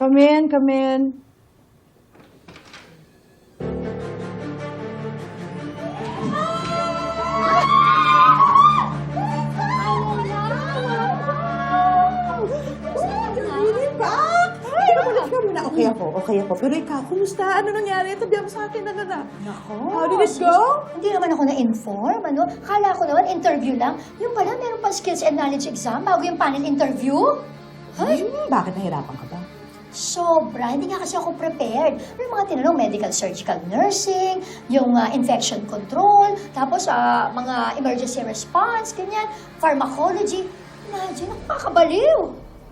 Come in, come in. Muna. Okay ako, okay ako. Pero ikaw, kumusta? Ano nangyari? Tabihan mo sa akin, ano na? Nako. How did it go? Hindi naman ako na-inform, ano? Kala ko naman interview lang. Yung pala, meron pang skills and knowledge exam bago yung panel interview. Ay, Hmm, bakit nahirapan ka ba? Sobra. Hindi nga kasi ako prepared. May mga tinanong medical surgical nursing, yung ah, infection control, tapos ah, mga emergency response, ganyan, pharmacology. Imagine, nakakabaliw.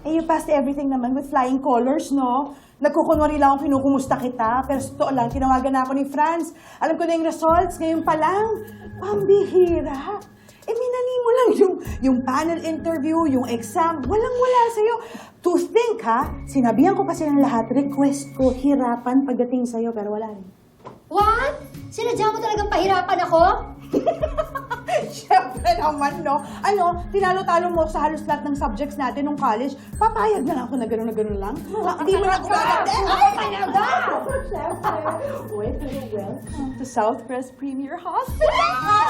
Eh, you passed everything naman with flying colors, no? Nagkukunwari lang akong kinukumusta kita, pero sa totoo lang, tinawagan na ako ni Franz. Alam ko na yung results, ngayon pa lang. Pambihira. Minani mo lang yung, yung panel interview, yung exam. Walang-wala sa'yo. To think, ha? Sinabihan ko kasi ng lahat, request ko, hirapan pagdating sa'yo, pero wala rin. What? Sinadya mo talagang pahirapan ako? Siyempre naman, no? Ano, tinalo-talo mo sa halos lahat ng subjects natin nung college, papayag na lang ako na gano'n na gano'n lang. Hindi mo na ako gagawin. Ay, talaga? Siyempre. Wait, pero welcome to Southwest Premier Hospital.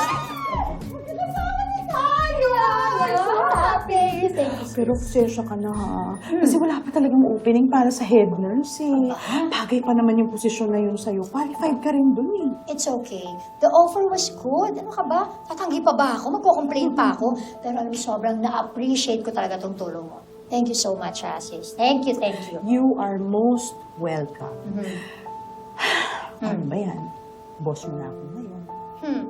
You are so happy. Pero pasensya ka na ha. Kasi wala pa talagang opening para sa head nurse eh. Bagay pa naman yung posisyon na yun sa'yo. Qualified ka rin dun eh. It's okay. The offer was good. Ano ka ba? Tatanggi pa ba ako? Magko-complain pa ako? Pero alam mo, sobrang na-appreciate ko talaga tong tulong mo. Thank you so much, Asis. Thank you, thank you. You are most welcome. Ano ba yan? Boss mo na ako ngayon. Hmm.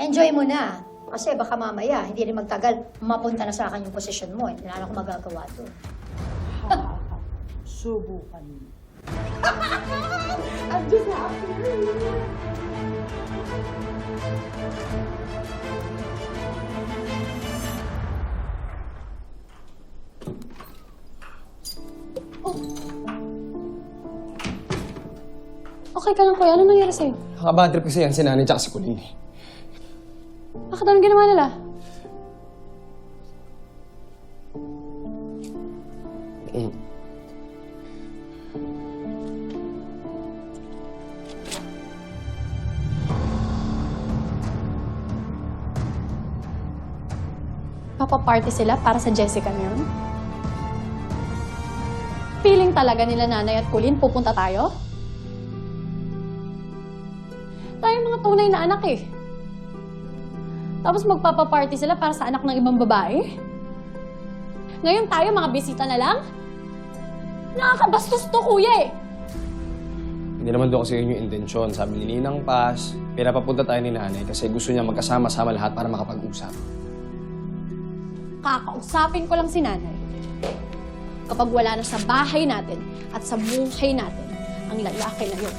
Enjoy mo na. Kasi baka mamaya, hindi rin magtagal, mapunta na sa akin yung posisyon mo. Hindi na ako magagawa to. Subukan mo. Andiyan na ako. Okay ka lang, kuya. Ano nangyari sa'yo? Nakabad trip kasi yan si Nani tsaka si eh. Bakit anong ginawa nila? Eh, Papaparty sila para sa Jessica na yun? Feeling talaga nila nanay at Colleen, pupunta tayo? Tayo mga tunay na anak eh. Tapos magpapaparty sila para sa anak ng ibang babae? Ngayon tayo mga bisita na lang? Nakakabastos to, kuya eh! hindi naman doon kasi yun yung intensyon. Sabi ni Ninang Paz, pinapapunta tayo ni Nanay kasi gusto niya magkasama-sama lahat para makapag-usap. kakausapin ko lang si nanay. Kapag wala na sa bahay natin at sa buhay natin ang lalaki na yun.